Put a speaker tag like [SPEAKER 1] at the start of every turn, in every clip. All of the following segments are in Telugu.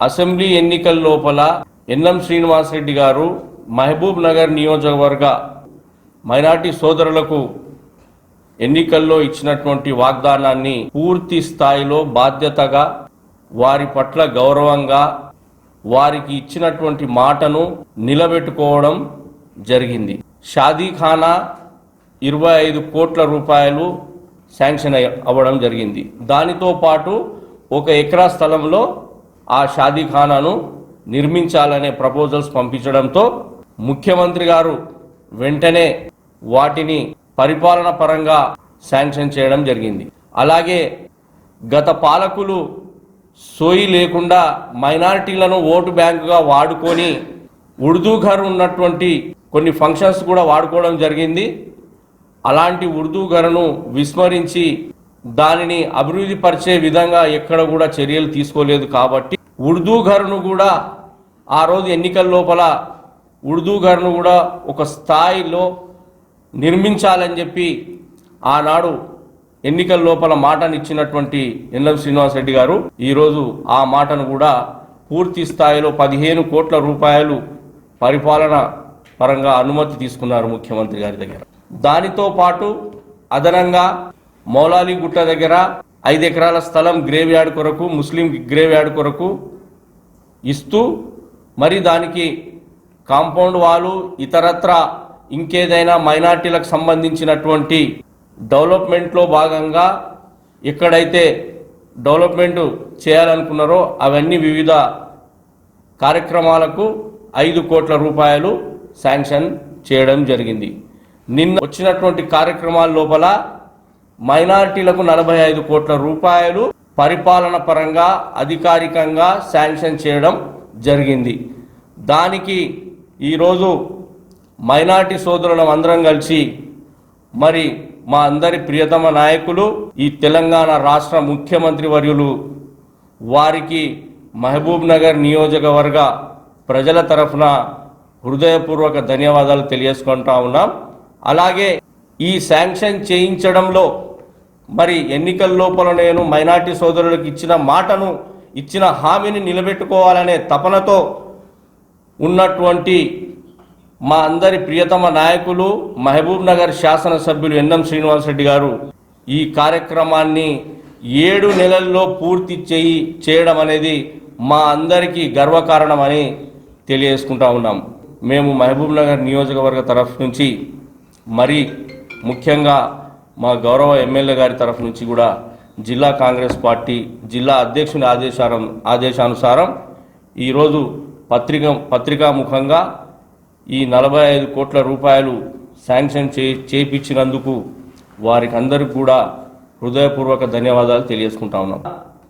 [SPEAKER 1] అసెంబ్లీ ఎన్నికల లోపల ఎన్ఎం శ్రీనివాసరెడ్డి గారు మహబూబ్ నగర్ నియోజకవర్గ మైనార్టీ సోదరులకు ఎన్నికల్లో ఇచ్చినటువంటి వాగ్దానాన్ని పూర్తి స్థాయిలో బాధ్యతగా వారి పట్ల గౌరవంగా వారికి ఇచ్చినటువంటి మాటను నిలబెట్టుకోవడం జరిగింది. షాదీఖానా ఇరవై ఐదు కోట్ల రూపాయలు శాంక్షన్ అవ్వడం జరిగింది. దానితో పాటు ఒక ఎకరా స్థలంలో ఆ షాదీఖానాను నిర్మించాలనే ప్రపోజల్స్ పంపించడంతో ముఖ్యమంత్రి గారు వెంటనే వాటిని పరిపాలన పరంగా శాంక్షన్ చేయడం జరిగింది. అలాగే గత పాలకులు సోయి లేకుండా మైనారిటీలను ఓటు బ్యాంకుగా వాడుకొని ఉర్దూ ఘర్ ఉన్నటువంటి కొన్ని ఫంక్షన్స్ కూడా వాడుకోవడం జరిగింది. అలాంటి ఉర్దూ ఘరను విస్మరించి దానిని అభివృద్ధి పరిచే విధంగా ఎక్కడ కూడా చర్యలు తీసుకోలేదు కాబట్టి ఉర్దూ ఘర్ను కూడా ఆ రోజు ఎన్నికల లోపల ఉర్దూ ఘర్ను కూడా ఒక స్థాయిలో నిర్మించాలని చెప్పి ఆనాడు ఎన్నికల లోపల మాటను ఇచ్చినటువంటి ఎన్ఎం శ్రీనివాసరెడ్డి గారు ఈరోజు ఆ మాటను కూడా పూర్తి స్థాయిలో పదిహేను కోట్ల రూపాయలు పరిపాలన పరంగా అనుమతి తీసుకున్నారు ముఖ్యమంత్రి గారి దగ్గర. దానితో పాటు అదనంగా మౌలాలి గుట్ట దగ్గర ఐదు ఎకరాల స్థలం గ్రేవ్ యార్డ్ కొరకు ముస్లిం గ్రేవ్ యార్డ్ కొరకు ఇస్తూ మరి దానికి కాంపౌండ్ వాలు ఇతరత్ర ఇంకేదైనా మైనార్టీలకు సంబంధించినటువంటి డెవలప్మెంట్లో భాగంగా ఎక్కడైతే డెవలప్మెంట్ చేయాలనుకున్నారో అవన్నీ వివిధ కార్యక్రమాలకు ఐదు కోట్ల రూపాయలు శాంక్షన్ చేయడం జరిగింది. నిన్న వచ్చినటువంటి కార్యక్రమాల లోపల మైనారిటీలకు నలభై ఐదు కోట్ల రూపాయలు పరిపాలన పరంగా అధికారికంగా శాంక్షన్ చేయడం జరిగింది. దానికి ఈరోజు మైనార్టీ సోదరులం అందరం కలిసి మరి మా అందరి ప్రియతమ నాయకులు ఈ తెలంగాణ రాష్ట్ర ముఖ్యమంత్రి వర్యులు వారికి మహబూబ్ నగర్ నియోజకవర్గ ప్రజల తరఫున హృదయపూర్వక ధన్యవాదాలు తెలియజేసుకుంటా ఉన్నాం. అలాగే ఈ శాంక్షన్ చేయించడంలో మరి ఎన్నికల లోపల నేను మైనార్టీ సోదరులకు ఇచ్చిన మాటను ఇచ్చిన హామీని నిలబెట్టుకోవాలనే తపనతో ఉన్నటువంటి మా అందరి ప్రియతమ నాయకులు మహబూబ్ నగర్ శాసనసభ్యులు ఎన్ఎం శ్రీనివాసరెడ్డి గారు ఈ కార్యక్రమాన్ని ఏడు నెలల్లో పూర్తి చేయి చేయడం అనేది మా అందరికీ గర్వకారణమని తెలియజేసుకుంటా ఉన్నాం. మేము మహబూబ్ నగర్ నియోజకవర్గ తరఫు నుంచి మరి ముఖ్యంగా మా గౌరవ ఎమ్మెల్యే గారి తరఫు నుంచి కూడా జిల్లా కాంగ్రెస్ పార్టీ జిల్లా అధ్యక్షుని ఆదేశారం ఆదేశానుసారం ఈరోజు పత్రిక పత్రికాముఖంగా ఈ నలభై ఐదు కోట్ల రూపాయలు శాంక్షన్ చే చేపించినందుకు వారికి అందరికి కూడా హృదయపూర్వక ధన్యవాదాలు తెలియజేసుకుంటా ఉన్నాం.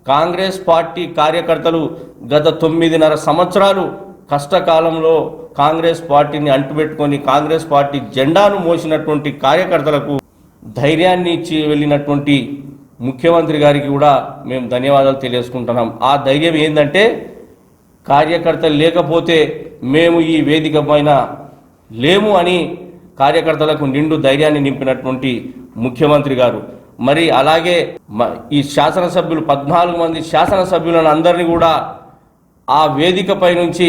[SPEAKER 1] కాంగ్రెస్ పార్టీ కార్యకర్తలు గత తొమ్మిదిన్నర సంవత్సరాలు కష్టకాలంలో కాంగ్రెస్ పార్టీని అంటుపెట్టుకొని కాంగ్రెస్ పార్టీ జెండాను మోసినటువంటి కార్యకర్తలకు ధైర్యాన్ని ఇచ్చి వెళ్ళినటువంటి ముఖ్యమంత్రి గారికి కూడా మేము ధన్యవాదాలు తెలియజేసుకుంటున్నాం. ఆ ధైర్యం ఏంటంటే కార్యకర్తలు లేకపోతే మేము ఈ వేదిక పైన లేము అని కార్యకర్తలకు నిండు ధైర్యాన్ని నింపినటువంటి ముఖ్యమంత్రి గారు. మరి అలాగే ఈ శాసనసభ్యులు పద్నాలుగు మంది శాసనసభ్యులను అందరినీ కూడా ఆ వేదికపై నుంచి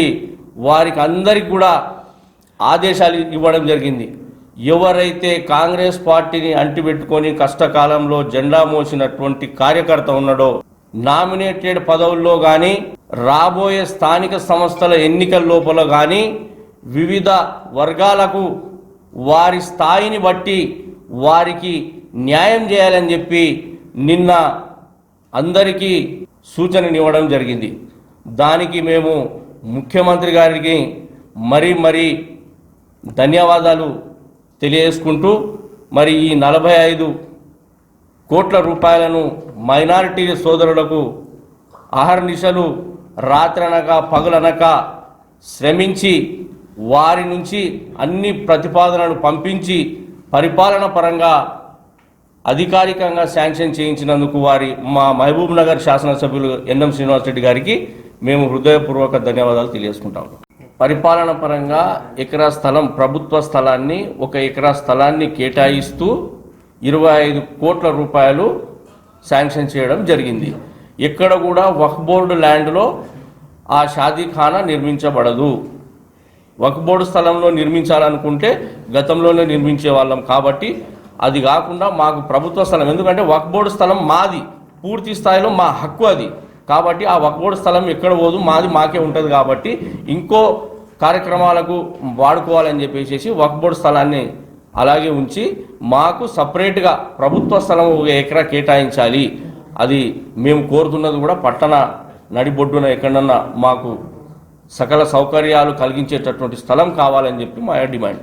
[SPEAKER 1] వారికి అందరికి కూడా ఆదేశాలు ఇవ్వడం జరిగింది. ఎవరైతే కాంగ్రెస్ పార్టీని అంటిపెట్టుకొని కష్టకాలంలో జెండా మోసినటువంటి కార్యకర్త ఉన్నాడో నామినేటెడ్ పదవుల్లో కానీ రాబోయే స్థానిక సంస్థల ఎన్నికల లోపల కానీ వివిధ వర్గాలకు వారి స్థాయిని బట్టి వారికి న్యాయం చేయాలని చెప్పి నిన్న అందరికీ సూచననివ్వడం జరిగింది. దానికి మేము ముఖ్యమంత్రి గారికి మరీ మరీ ధన్యవాదాలు తెలియజేసుకుంటూ మరి ఈ నలభై ఐదు కోట్ల రూపాయలను మైనారిటీ సోదరులకు అహర్నిశలు రాత్రనక పగులనక శ్రమించి వారి నుంచి అన్ని ప్రతిపాదనలు పంపించి పరిపాలన పరంగా అధికారికంగా శాంక్షన్ చేయించినందుకు వారి మా మహబూబ్ నగర్ శాసనసభ్యులు ఎన్ఎం శ్రీనివాసరెడ్డి గారికి మేము హృదయపూర్వక ధన్యవాదాలు తెలియజేసుకుంటాము పరిపాలన పరంగా ఎకరా స్థలం ప్రభుత్వ స్థలాన్ని ఒక ఎకరా స్థలాన్ని కేటాయిస్తూ ఇరవై ఐదు కోట్ల రూపాయలు శాంక్షన్ చేయడం జరిగింది. ఎక్కడ కూడా వక్బోర్డ్ ల్యాండ్లో ఆ షాదీఖానా నిర్మించబడదు. వక్బోర్డ్ స్థలంలో నిర్మించాలనుకుంటే గతంలోనే నిర్మించే వాళ్ళం కాబట్టి అది కాకుండా మాకు ప్రభుత్వ స్థలం. ఎందుకంటే వక్బోర్డు స్థలం మాది పూర్తి స్థాయిలో మా హక్కు అది. కాబట్టి ఆ వక్బోర్డు స్థలం ఎక్కడ పోదు మాది మాకే ఉంటుంది కాబట్టి ఇంకో కార్యక్రమాలకు వాడుకోవాలని చెప్పేసి వక్బోర్డు స్థలాన్ని అలాగే ఉంచి మాకు సపరేట్గా ప్రభుత్వ స్థలం ఒక ఎకరా కేటాయించాలి. అది మేము కోరుతున్నది కూడా పట్టణ నడిబొడ్డున ఎక్కడన్నా మాకు సకల సౌకర్యాలు కలిగించేటటువంటి స్థలం కావాలని చెప్పి మా డిమాండ్.